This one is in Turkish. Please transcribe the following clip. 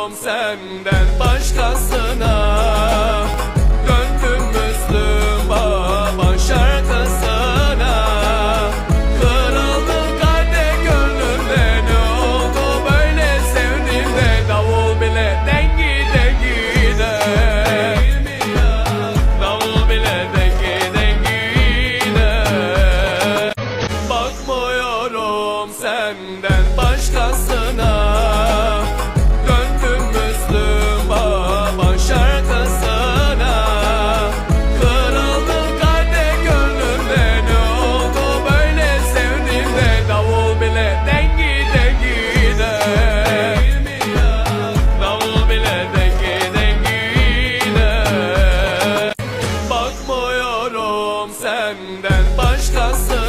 Mutluyum senden başkasına. Döndüm Müslüm baban şarkısına. Kırıldı kalbe gönlümde ne oldu böyle? Sevdim de Davul bile dengi dengi de. Davul bile dengi dengi de. Bakmıyorum senden başkasına. senden başkası